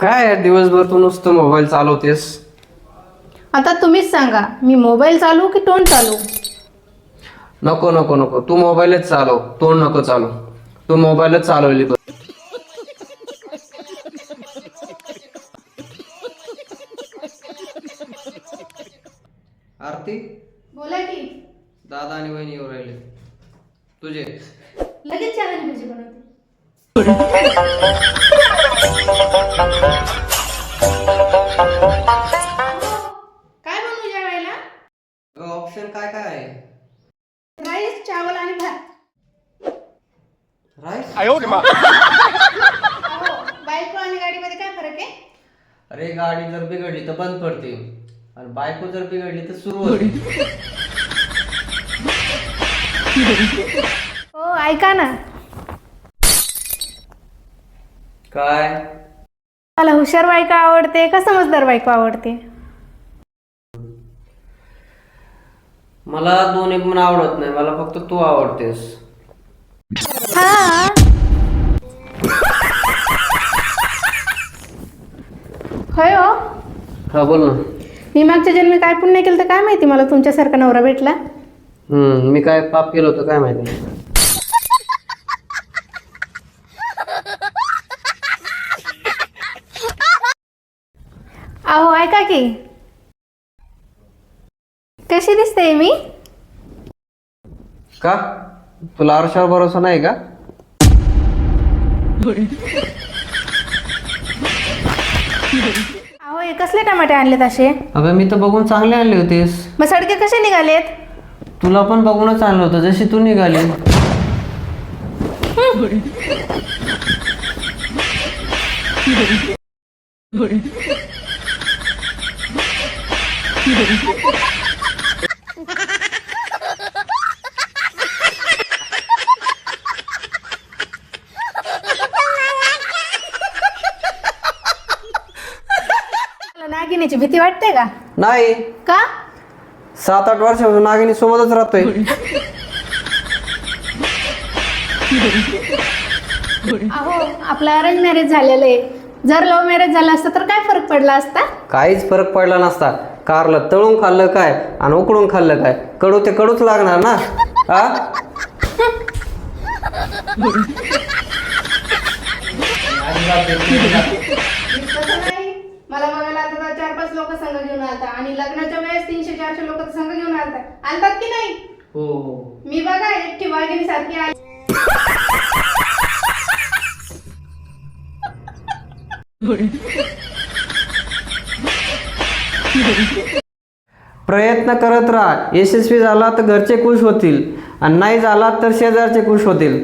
काय दिवसभर तू नुसतं मोबाईल चालवतेस? आता तुम्हीच सांगा मी मोबाईल चालू की तोंड चालू नको नको नको. तू मोबाईलच चालव. तोंड नको चालव. तू मोबाईलच चालवली बघ. आरती? बोला की. दादा आणि वहिनी येऊ राहिले. तुझे. लगेच चहा आणि भजी बनवते ऑप्शन काय काय आहे? राईस चावल आणि भात. राईस? अहो, बायको आणि गाडीमध्ये काय फरक आहे? अरे गाडी जर बिघडली तर बंद पडते. आणि बायको जर बिघडली तर सुरू होते. हो ऐका ना. काय? मला हुशार बायको आवडते का समजदार बायको आवडते? मला दोन्ही पण आवडत नाही. मला फक्त तू आवडतेस. हा होय हो. हा बोल ना. मी मागच्या जन्मी काय पुण्य केलं तर काय माहिती? मला तुमच्यासारखा नवरा भेटला. हम्म मी काय पाप केलं होतं काय माहिती? अहो ऐका की. कशी दिसते मी? का? तुला आरशावर भरोसा नाही का? अहो हे कसले टमाटे आणलेत असे? अगं मी तर बघून चांगले आणले होतेस. मग सडके कसे निघालेत? तुला पण बघूनच आणलं होतं जशी तू निघाली. नागिनीची भीती वाटते का? नाही. का? सात आठ वर्षापासून नागिनी सोबतच राहतोय. अहो आपलं अरेंज मॅरेज झालेलं आहे. जर लव्ह मॅरेज झालं असतं तर काय फरक पडला असता? काहीच फरक पडला नसता. कारला तळून खाल्लं काय आणि उकडून खाल्लं काय? कडू ते कडूच लागणार ना? हा तसं नाही मला बघायला आता चार पाच लोक संघ घेऊन आलता आणि लग्नाच्या वेळेस तीनशे चारशे लोक संघ घेऊन आलता. आणतात की नाही? हो हो. मी बघा एकटी वाघिणी सारखी आली. प्रयत्न करत राहा. यशस्वी झाला तर घरचे खुश होतील. आणि नाही झाला तर शेजारचे खुश होतील.